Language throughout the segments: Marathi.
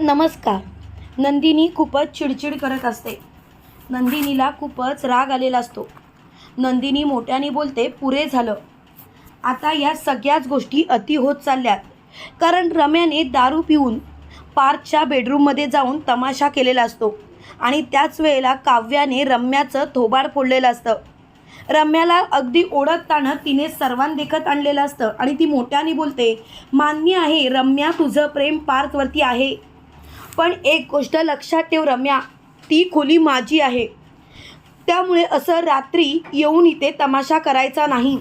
नमस्कार. नंदिनी खूपच चिडचिड करत असते. नंदिनीला खूपच राग आलेला असतो. नंदिनी मोठ्याने बोलते पुरे झालं. आता या सगळ्याच गोष्टी अति होत चालल्यात. कारण रम्याने दारू पिऊन पार्कच्या बेडरूममध्ये जाऊन तमाशा केलेला असतो आणि त्याच वेळेला काव्याने रम्याचं थोबाड फोडलेलं असतं. रम्याला अगदी ओळखताना तिने सर्वांदेखत आणलेलं असतं आणि ती मोठ्याने बोलते मान्य आहे रम्या तुझं प्रेम पार्कवरती आहे. पण एक गोष्ट लक्षात ठेव रम्या ती खोली माझी आहे. त्यामुळे असं रात्री येऊन इथे तमाशा करायचा नाही.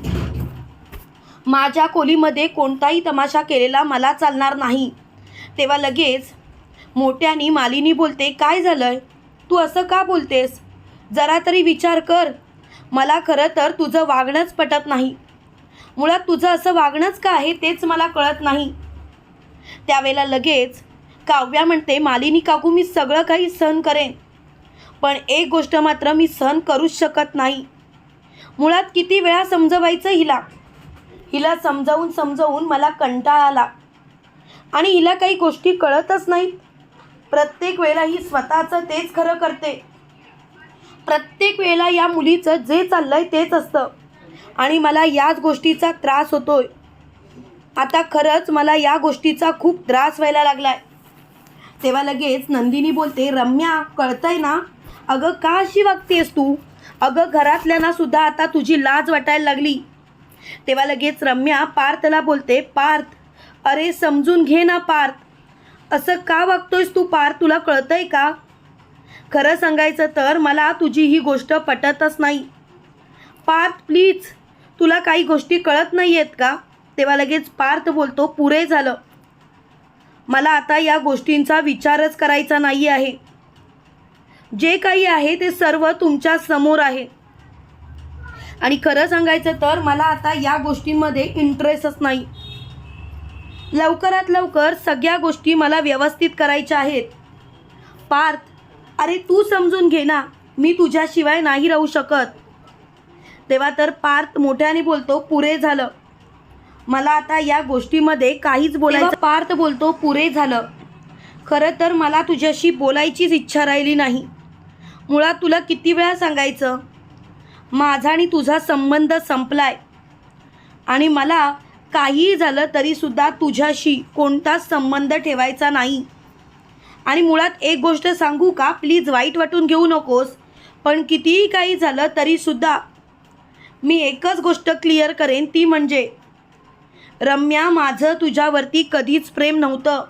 माझ्या खोलीमध्ये कोणताही तमाशा केलेला मला चालणार नाही. तेव्हा लगेच मोठ्यानी मालिनी बोलते काय झालंय? तू असं का बोलतेस? जरा तरी विचार कर. मला खरं तर तुझं वागणंच पटत नाही. मुळात तुझं असं वागणंच का आहे तेच मला कळत नाही. त्यावेळेला लगेच काव्या म्हणते मालिनी काकू मी सगळं काही सहन करेन. पण एक गोष्ट मात्र मी सहन करूच शकत नाही. मुळात किती वेळा समजवायचं हिला? हिला समजावून समजावून मला कंटाळा आला. आणि हिला काही गोष्टी कळतच नाहीत. प्रत्येक वेळेला ही स्वतःचं तेच खरं करते. प्रत्येक वेळेला या मुलीचं जे चाललंय तेच असतं. आणि मला याच गोष्टीचा त्रास होतोय. आता खरंच मला या गोष्टीचा खूप त्रास व्हायला लागलाय. तेव्हा लगेच नंदिनी बोलते रम्या कळतंय ना? अगं का अशी वागतेस तू? अगं घरातल्यांना सुद्धा आता तुझी लाज वाटायला लागली. तेव्हा लगेच रम्या पार्थला बोलते पार्थ अरे समजून घे ना पार्थ. असं का वागतोयस तू पार्थ? तुला कळतंय का? खरं सांगायचं तर मला तुझी ही गोष्ट पटतच नाही. पार्थ प्लीज तुला काही गोष्टी कळत नाही आहेत का? तेव्हा लगेच पार्थ बोलतो पुरे झालं. मला आता या गोष्टींचा विचारच करायचा नाही आहे. जे काही आहे ते सर्व तुमच्यासमोर आहे. आणि खरं सांगायचं तर मला आता या गोष्टींमध्ये इंटरेस्टच नाही. लवकरात लवकर सगळ्या गोष्टी मला व्यवस्थित करायच्या आहेत. पार्थ अरे तू समजून घे ना मी तुझ्याशिवाय नाही राहू शकत. तेव्हा तर पार्थ मोठ्याने बोलतो पुरे झालं. मला आता या गोष्टीमध्ये काहीच बोलायचं पार्थ बोलतो पुरे झालं. खरं तर मला तुझ्याशी बोलायचीच इच्छा राहिली नाही. मुळात तुला किती वेळा सांगायचं? माझा आणि तुझा संबंध संपलाय. आणि मला काहीही झालं तरीसुद्धा तुझ्याशी कोणताच संबंध ठेवायचा नाही. आणि मुळात एक गोष्ट सांगू का? प्लीज वाईट वाटून घेऊ नकोस. पण कितीही काही झालं तरीसुद्धा मी एकच गोष्ट क्लिअर करेन ती म्हणजे रम्या माझं तुझ्यावरती कधीच प्रेम नव्हतं.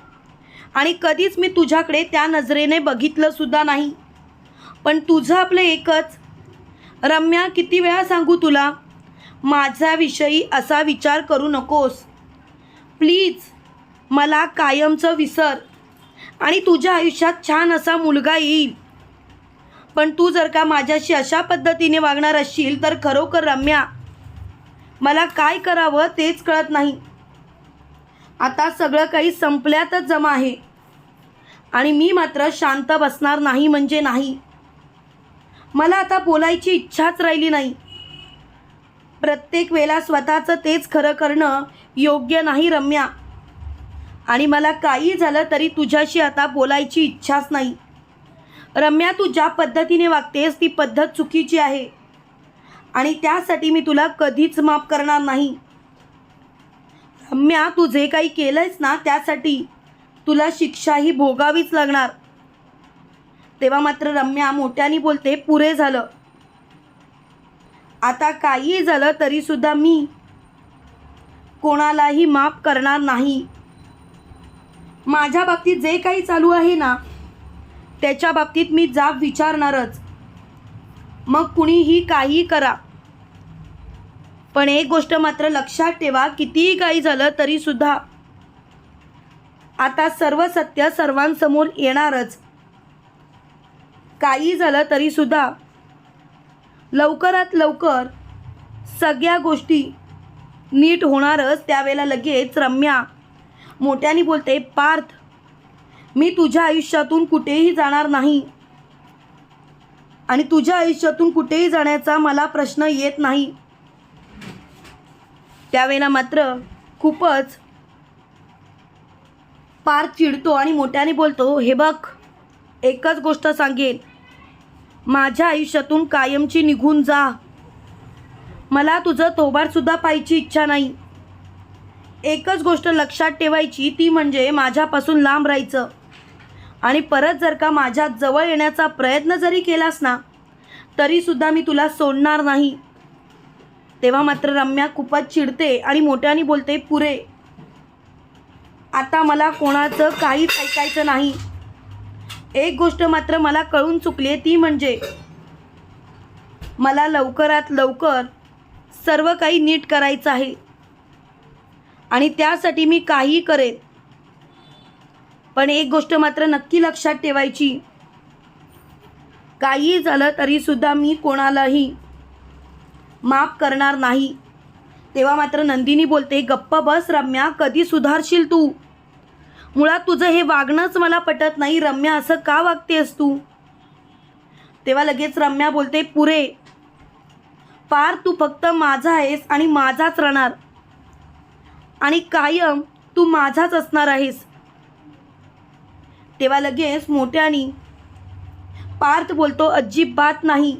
आणि कधीच मी तुझ्याकडे त्या नजरेने बघितलंसुद्धा नाही. पण तुझं आपलं एकच. रम्या किती वेळा सांगू तुला माझ्याविषयी असा विचार करू नकोस. प्लीज मला कायमचं विसर. आणि तुझ्या आयुष्यात छान असा मुलगा येईल. पण तू जर का माझ्याशी अशा पद्धतीने वागणार असशील तर खरोखर रम्या मला काय करावं तेच कळत नाही. आता सगळं काही संपल्यातच जमा आहे. आणि मी मात्र शांत बसणार नाही म्हणजे नाही. मला आता बोलायची इच्छाच राहिली नाही. प्रत्येक वेळेला स्वतःचं तेच खरं करणं योग्य नाही रम्या. आणि मला काही झालं तरी तुझ्याशी आता बोलायची इच्छाच नाही. रम्या तू ज्या पद्धतीने वागतेस ती पद्धत चुकीची आहे. आणि त्यासाठी मी तुला कधीच माफ करणार नाही. रम्या तू जे काही केलंयस ना त्यासाठी तुला शिक्षाही भोगावीच लागणार. तेव्हा मात्र रम्या मोठ्याने बोलते पुरे झालं. आता काहीही झालं तरीसुद्धा मी कोणालाही माफ करणार नाही. माझ्या बाबतीत जे काही चालू आहे ना त्याच्या बाबतीत मी जाब विचारणारच. मग कुणीही काहीही करा. पण एक गोष्ट मात्र लक्षात ठेवा कितीही काही झालं तरीसुद्धा आता सर्व सत्य सर्वांसमोर येणारच. काही झालं तरीसुद्धा लवकरात लवकर सगळ्या गोष्टी नीट होणारच. त्यावेळेला लगेच रम्या मोठ्याने बोलते पार्थ मी तुझ्या आयुष्यातून कुठेही जाणार नाही. आणि तुझ्या आयुष्यातून कुठेही जाण्याचा मला प्रश्न येत नाही. त्यावेळेला मात्र खूपच पार चिडतो आणि मोठ्याने बोलतो हे बघ एकच गोष्ट सांगेन. माझ्या आयुष्यातून कायमची निघून जा. मला तुझं थोबाडसुद्धा पाहायची इच्छा नाही. एकच गोष्ट लक्षात ठेवायची ती म्हणजे माझ्यापासून लांब राहायचं. आणि परत जर का माझ्या जवळ येण्याचा प्रयत्न जरी केलास ना तरीसुद्धा मी तुला सोडणार नाही. तेव्हा मात्र रम्या खूपच चिडते आणि मोठ्याने बोलते पुरे आता मला कोणाचं काहीच ऐकायचं नाही. एक गोष्ट मात्र मला कळून चुकली आहे ती म्हणजे मला लवकरात लवकर सर्व काही नीट करायचं आहे. आणि त्यासाठी मी काही करेन पण एक गोष्ट मात्र नक्की लक्षात ठेवायची. काही झालं तरीसुद्धा मी कोणालाही माफ करणार नाही. तेव्हा मात्र नंदिनी बोलते गप्प बस रम्या कधी सुधारशील तू? मुळात तुझं हे वागणंच मला पटत नाही रम्या असं का वागतेस तू? तेव्हा लगेच रम्या बोलते पुरे पार तू फक्त माझा आहेस आणि माझाच राहणार. आणि कायम तू माझाच असणार आहेस. तेव्हा लगेच मोठ्यानी पार्थ बोलतो अजिबात नाही.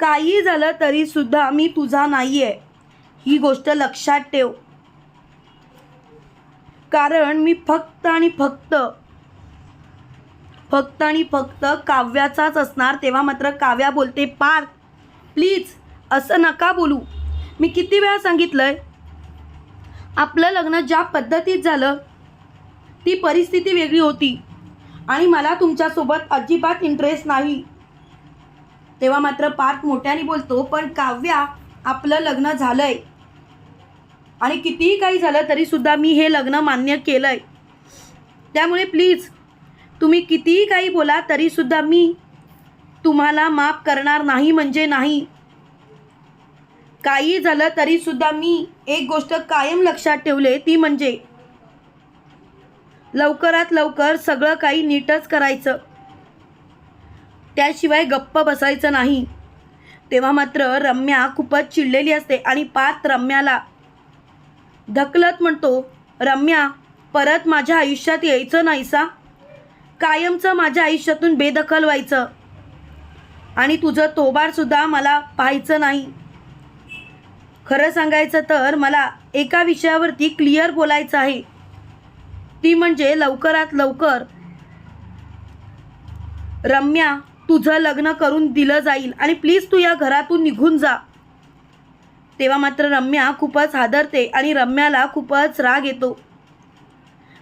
काही झालं तरी सुद्धा मी तुझा नाही आहे ही गोष्ट लक्षात ठेव. कारण मी फक्त आणि फक्त फक्त आणि फक्त काव्याचाच असणार. तेव्हा मात्र काव्या बोलते पार्थ प्लीज असं नका बोलू. मी किती वेळा सांगितलंय आपलं लग्न ज्या पद्धतीत झालं ती परिस्थिती वेगळी होती. आणि मला तुमच्यासोबत अजिबात इंटरेस्ट नाही. तेव्हा मात्र पार्थ मोठ्याने बोलतो पण काव्या आपलं लग्न झालंय. आणि कितीही काही झालं तरीसुद्धा मी हे लग्न मान्य केलंय. त्यामुळे प्लीज तुम्ही कितीही काही बोला तरीसुद्धा मी तुम्हाला माफ करणार नाही म्हणजे नाही. काही झालं तरीसुद्धा मी एक गोष्ट कायम लक्षात ठेवले ती म्हणजे लवकरात लवकर सगळं काही नीटच करायचं. त्याशिवाय गप्प बसायचं नाही. तेव्हा मात्र रम्या खूपच चिडलेली असते आणि पात रम्याला धकलत म्हणतो रम्या परत माझ्या आयुष्यात यायचं नाहीसा? कायमचं माझ्या आयुष्यातून बेदखल व्हायचं. आणि तुझं तोबारसुद्धा मला पाहायचं नाही. खरं सांगायचं तर मला एका विषयावरती क्लिअर बोलायचं आहे. ती म्हणजे लवकरात लवकर रम्या तुझं लग्न करून दिलं जाईल. आणि प्लीज तू या घरातून निघून जा. तेव्हा मात्र रम्या खूपच हादरते आणि रम्याला खूपच राग येतो.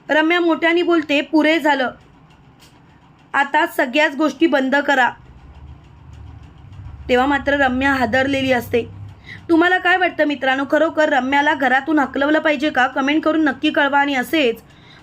रम्या मोठ्याने बोलते पुरे झालं. आता सगळ्याच गोष्टी बंद करा. तेव्हा मात्र रम्या हादरलेली असते. तुम्हाला काय वाटतं मित्रांनो? खरोखर रम्याला घरातून हकलवलं पाहिजे का? कमेंट करून नक्की कळवा आणि असेच